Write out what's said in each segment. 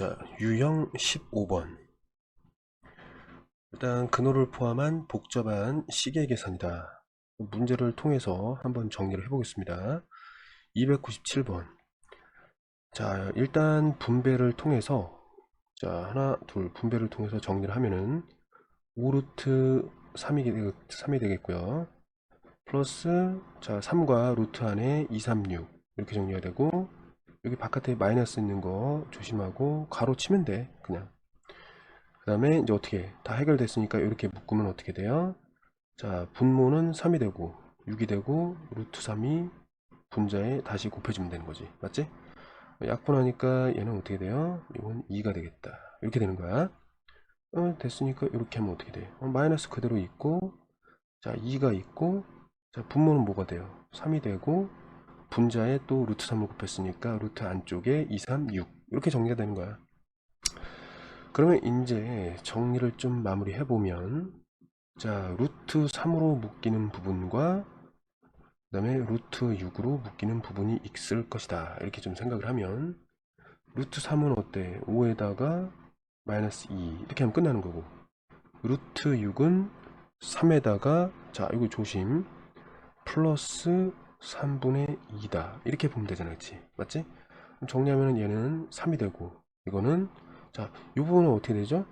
자, 유형 15번. 일단 근호를 포함한 복잡한 시계 계산이다. 문제를 통해서 한번 정리를 해보겠습니다. 297번. 자, 일단 분배를 통해서 자, 하나, 둘, 분배를 통해서 정리를 하면은 5루트 3이, 3이 되겠고요. 플러스, 자, 3과 루트 안에 2, 3, 6. 이렇게 정리가 되고, 여기 바깥에 마이너스 있는 거 조심하고, 가로 치면 돼. 그냥. 그 다음에 이제 어떻게, 다 해결됐으니까 이렇게 묶으면 어떻게 돼요? 자, 분모는 3이 되고, 6이 되고, 루트 3이 분자에 다시 곱해주면 되는 거지. 맞지? 약분하니까 얘는 어떻게 돼요? 이건 2가 되겠다. 이렇게 되는 거야. 어, 됐으니까 이렇게 하면 어떻게 돼? 어, 마이너스 그대로 있고, 자, 2가 있고, 자, 분모는 뭐가 돼요? 3이 되고, 분자에 또 루트 3을 곱했으니까 루트 안쪽에 2, 3, 6. 이렇게 정리가 되는 거야. 그러면 이제 정리를 좀 마무리 해보면, 자, 루트 3으로 묶이는 부분과 그 다음에 루트 6으로 묶이는 부분이 있을 것이다. 이렇게 좀 생각을 하면, 루트 3은 어때? 5에다가 마이너스 2. 이렇게 하면 끝나는 거고, 루트 6은 3에다가, 자, 이거 조심. 플러스 3분의 2다. 이렇게 보면 되잖아. 그치? 맞지? 정리하면 얘는 3이 되고, 이거는, 자, 이 부분은 어떻게 되죠?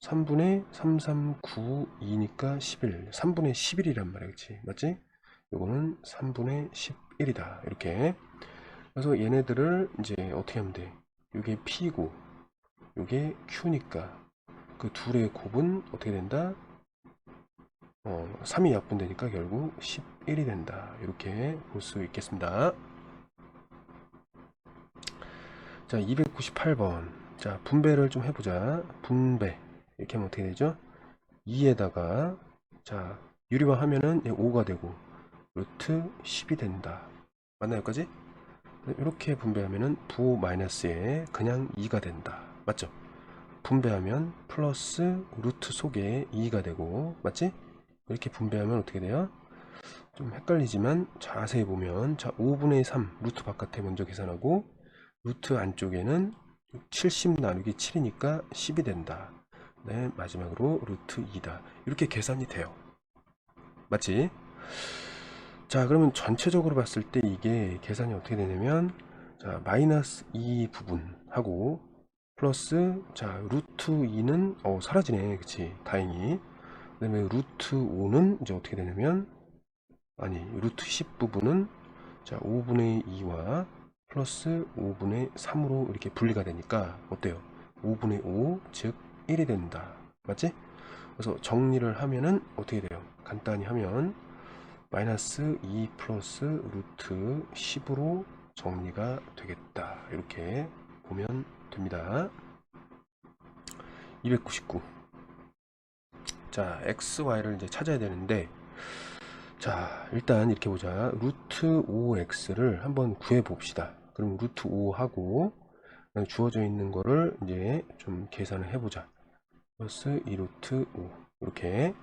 3분의 3, 3, 9, 2니까 11. 3분의 11이란 말이야. 그치? 맞지? 이거는 3분의 11이다. 이렇게. 그래서 얘네들을 이제 어떻게 하면 돼? 이게 P고, 이게 Q니까 그 둘의 곱은 어떻게 된다? 어, 3이 약분되니까 결국 11이 된다. 이렇게 볼 수 있겠습니다. 자, 298번. 자, 분배를 좀 해보자. 분배. 이렇게 하면 어떻게 되죠? 2에다가, 자, 유리화 하면은 5가 되고, 루트 10이 된다. 맞나요, 여기까지? 이렇게 분배하면은 부호 마이너스에 그냥 2가 된다. 맞죠? 분배하면 플러스 루트 속에 2가 되고, 맞지? 이렇게 분배하면 어떻게 돼요? 좀 헷갈리지만 자세히 보면 자 5분의 3 루트 바깥에 먼저 계산하고 루트 안쪽에는 70 나누기 7이니까 10이 된다. 네, 마지막으로 루트 2다. 이렇게 계산이 돼요. 맞지? 자, 그러면 전체적으로 봤을 때 이게 계산이 어떻게 되냐면 자, 마이너스 2 부분하고 플러스 자, 루트 2는 어, 사라지네. 그치? 다행히. 그 다음에 루트 5는 이제 어떻게 되냐면 아니 루트 10 부분은 자 5분의 2와 플러스 5분의 3으로 이렇게 분리가 되니까 어때요? 5분의 5, 즉 1이 된다. 맞지? 그래서 정리를 하면은 어떻게 돼요? 간단히 하면 마이너스 2 플러스 루트 10으로 정리가 되겠다. 이렇게 보면 됩니다. 299. 자, x, y를 이제 찾아야 되는데, 자, 일단 이렇게 보자. 루트 5x를 한번 구해 봅시다. 그럼 루트 5하고, 주어져 있는 거를 이제 좀 계산을 해보자. 플러스 2루트 5. 이렇게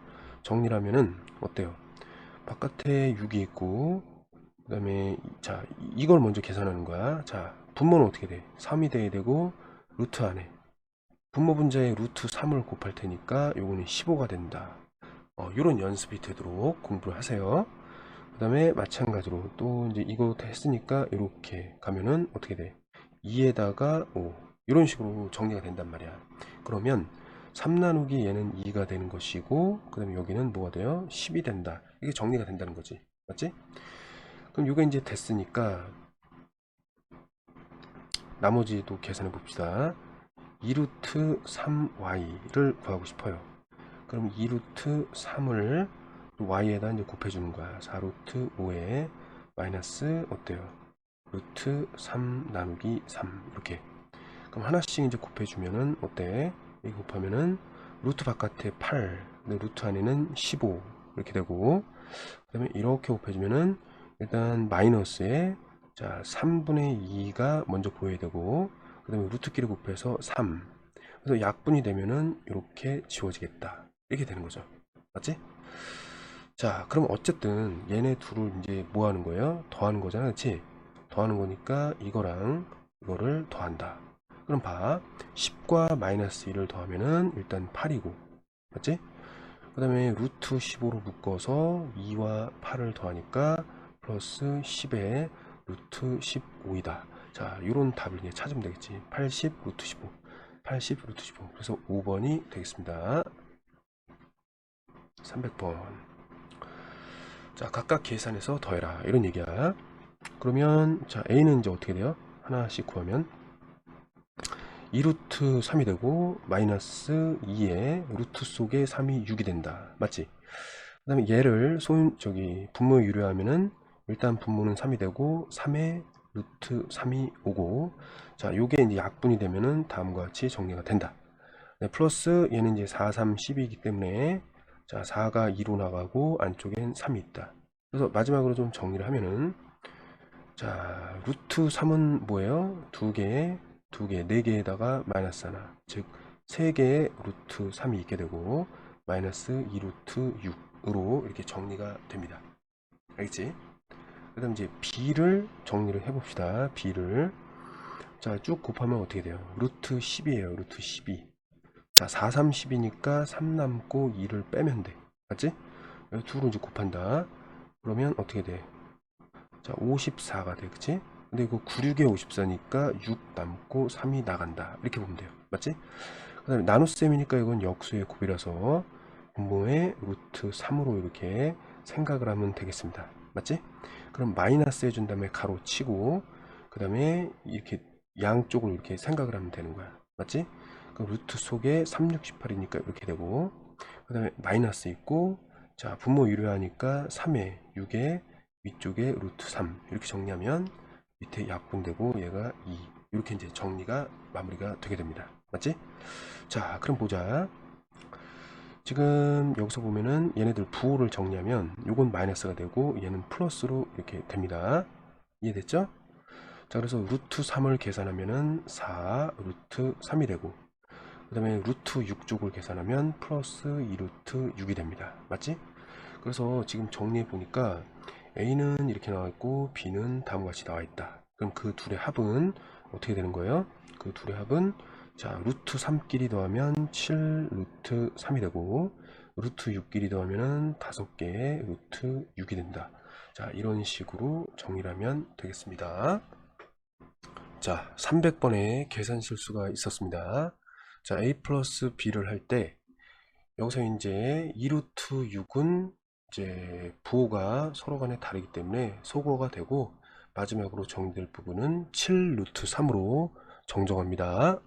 정리를 하면은 어때요? 바깥에 6이 있고, 그 다음에, 자, 이걸 먼저 계산하는 거야. 자, 분모는 어떻게 돼? 3이 돼야 되고, 루트 안에. 분모 분자에 루트 3을 곱할 테니까 요거는 15가 된다. 어, 요런 연습이 되도록 공부를 하세요. 그 다음에 마찬가지로 또 이제 이거 다 했으니까 이렇게 가면은 어떻게 돼? 2에다가 5 이런 식으로 정리가 된단 말이야. 그러면 3 나누기 얘는 2가 되는 것이고 그 다음에 여기는 뭐가 돼요? 10이 된다. 이게 정리가 된다는 거지. 맞지? 그럼 요게 이제 됐으니까 나머지도 계산해 봅시다. 2루트 3y를 구하고 싶어요. 그럼 2루트 3을 y에다 이제 곱해주는 거야. 4루트 5에 마이너스 어때요? 루트 3 나누기 3 이렇게. 그럼 하나씩 이제 곱해주면은 어때? 이 곱하면은 루트 바깥에 8, 근데 루트 안에는 15 이렇게 되고 그 다음에 이렇게 곱해주면은 일단 마이너스에 자 3분의 2가 먼저 보여야 되고 그 다음에 루트끼리 곱해서 3 그래서 약분이 되면은 이렇게 지워지겠다 이렇게 되는 거죠 맞지? 자 그럼 어쨌든 얘네 둘을 이제 뭐 하는 거예요? 더하는 거잖아 그치? 더하는 거니까 이거랑 이거를 더한다 그럼 봐. 10과 마이너스 1을 더하면은 일단 8이고. 맞지? 그 다음에 루트 15로 묶어서 2와 8을 더하니까 플러스 10에 루트 15이다. 자, 요런 답을 이제 찾으면 되겠지. 80 루트 15. 80 루트 15. 그래서 5번이 되겠습니다. 300번. 자, 각각 계산해서 더해라. 이런 얘기야. 그러면, 자, A는 이제 어떻게 돼요? 하나씩 구하면 2루트 3이 되고, 마이너스 2에 루트 속에 3이 6이 된다. 맞지? 그 다음에 얘를 소인, 저기, 분모에 유료하면은, 일단 분모는 3이 되고, 3에 루트 3이 오고, 자, 요게 이제 약분이 되면은 다음과 같이 정리가 된다. 네, 플러스 얘는 이제 4, 3, 12이기 때문에 자, 4가 2로 나가고 안쪽엔 3이 있다. 그래서 마지막으로 좀 정리를 하면은 자, 루트 3은 뭐예요? 두 개, 두 개, 네 개에다가 마이너스 하나. 즉, 세 개의 루트 3이 있게 되고 마이너스 2루트 6으로 이렇게 정리가 됩니다. 알겠지? 그 다음 이제 b를 정리를 해 봅시다. b를 자, 쭉 곱하면 어떻게 돼요? 루트 10이에요. 루트 12. 자, 4, 3, 10이니까 3 남고 2를 빼면 돼. 맞지? 둘을 이제 곱한다. 그러면 어떻게 돼? 자, 54가 돼. 그치? 근데 이거 9, 6에 54니까 6 남고 3이 나간다. 이렇게 보면 돼요. 맞지? 그 다음에 나눗셈이니까 이건 역수의 곱이라서 분모의 루트 3으로 이렇게 생각을 하면 되겠습니다. 맞지? 그럼 마이너스 해준 다음에 가로 치고 그 다음에 이렇게 양쪽을 이렇게 생각을 하면 되는 거야. 맞지? 그 루트 속에 3, 6, 18이니까 이렇게 되고 그 다음에 마이너스 있고 자 분모 유료하니까 3에 6에 위쪽에 루트 3 이렇게 정리하면 밑에 약분되고 얘가 2 이렇게 이제 정리가 마무리가 되게 됩니다. 맞지? 자 그럼 보자. 지금 여기서 보면은 얘네들 부호를 정리하면 요건 마이너스가 되고 얘는 플러스로 이렇게 됩니다. 이해됐죠? 자 그래서 루트 3을 계산하면은 4 루트 3이 되고 그 다음에 루트 6쪽을 계산하면 플러스 2루트 6이 됩니다. 맞지? 그래서 지금 정리해 보니까 A는 이렇게 나와 있고 B는 다음과 같이 나와 있다. 그럼 그 둘의 합은 어떻게 되는 거예요? 그 둘의 합은 자 루트 3끼리 더하면 7 루트 3이 되고 루트 6끼리 더하면 5개의 루트 6이 된다. 자 이런 식으로 정리를 하면 되겠습니다. 자 300번의 계산 실수가 있었습니다. 자, a 플러스 b를 할 때 여기서 이제 2루트 6은 이제 부호가 서로 간에 다르기 때문에 소거가 되고 마지막으로 정리될 부분은 7루트 3으로 정정합니다.